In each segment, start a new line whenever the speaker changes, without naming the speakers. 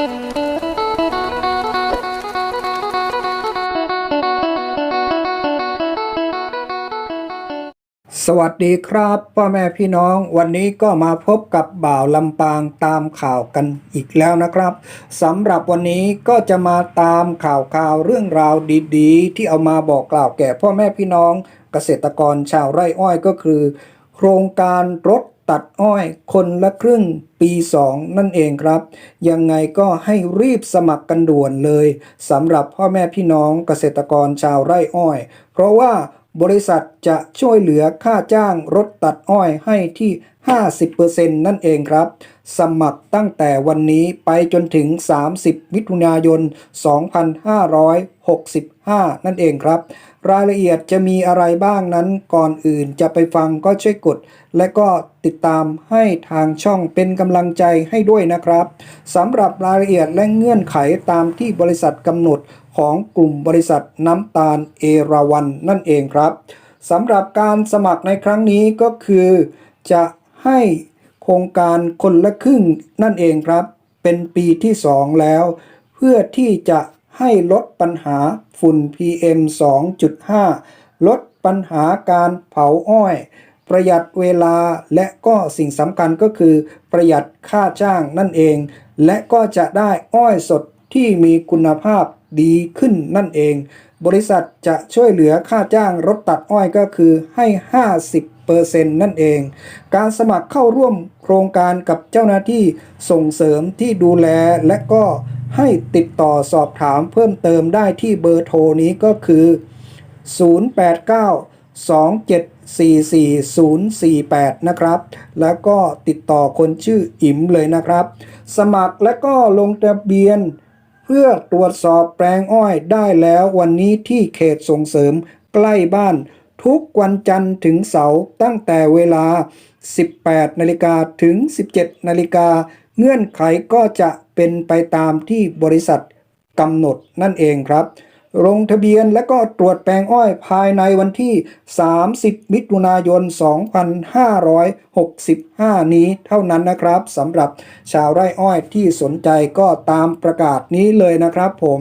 สวัสดีครับพ่อแม่พี่น้องวันนี้ก็มาพบกับบ่าวลำปางตามข่าวกันอีกแล้วนะครับสำหรับวันนี้ก็จะมาตามข่าวข่าวเรื่องราวดีๆ ที่เอามาบอกกล่าวแก่พ่อแม่พี่น้องเกษตรกรชาวไร่อ้อยก็คือ โครงการรถ ตัดอ้อยคนละครึ่งปี 2 นั่นเองครับ ยังไงก็ให้รีบสมัครกันด่วนเลยสำหรับพ่อแม่พี่น้องเกษตรกรชาวไร่อ้อย เพราะว่า บริษัทจะช่วยเหลือค่าจ้างรถตัดอ้อยให้ที่ 50%นั่นเองครับ สมัครตั้งแต่วันนี้ไปจนถึง 30 มิถุนายน 2565 นั่นเองครับ รายละเอียดจะมีอะไรบ้างนั้นก่อนอื่นจะไปฟังก็ช่วยกด และก็ติดตามให้ทางช่องเป็นกำลังใจให้ด้วยนะครับสำหรับรายละเอียดและเงื่อนไขตามที่บริษัทกำหนด ของกลุ่มบริษัทน้ำตาลเอราวันนั่นเองครับสำหรับการสมัครในครั้งนี้ก็คือ จะให้โครงการคนละครึ่งนั่นเองครับ เป็นปีที่ 2 แล้ว เพื่อที่จะให้ลดปัญหาฝุ่น PM 2.5 ลดปัญหาการเผาอ้อย ประหยัดเวลาและก็สิ่งสำคัญก็คือ ประหยัดค่าจ้างนั่นเอง และก็จะได้อ้อยสดที่มีคุณภาพ ดีขึ้นนั่นเอง บริษัทจะช่วยเหลือค่าจ้างรถตัดอ้อยก็คือให้ 50%นั่นเอง การสมัครเข้าร่วมโครงการกับเจ้าหน้าที่ส่งเสริมที่ดูแลและก็ให้ติดต่อสอบถามเพิ่มเติมได้ที่เบอร์โทรนี้ก็คือ 0892744048 นะครับ แล้วก็ติดต่อคนชื่ออิ๋มเลยนะครับ สมัครและก็ลงทะเบียน พื่อตรวจสอบแปลงอ้อยได้แล้ววันนี้ที่เขตส่งเสริมใกล้บ้าน ทุกวันจันทร์ถึงเสาร์ตั้งแต่เวลา 18 นาฬิกาถึง 17 นาฬิกา เงื่อนไขก็จะเป็นไปตามที่บริษัทกำหนดนั่นเองครับ ลงทะเบียนและก็ตรวจแปลงอ้อยภายในวันที่ 30 มิถุนายน 2565 นี้เท่านั้นนะครับสำหรับชาวไร่อ้อยที่สนใจก็ตามประกาศนี้เลยนะครับผม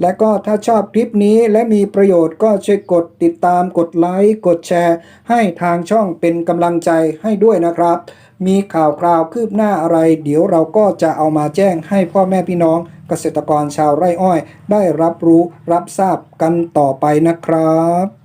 และก็ถ้าชอบคลิปนี้และมีประโยชน์ก็ช่วยกดติดตามกดไลค์กดแชร์ ให้ทางช่องเป็นกำลังใจให้ด้วยนะครับ มีข่าวคราวคืบหน้าอะไร เดี๋ยวเราก็จะเอามาแจ้งให้พ่อแม่พี่น้องเกษตรกรชาวไร่อ้อย ได้รับรู้รับทราบกันต่อไปนะครับ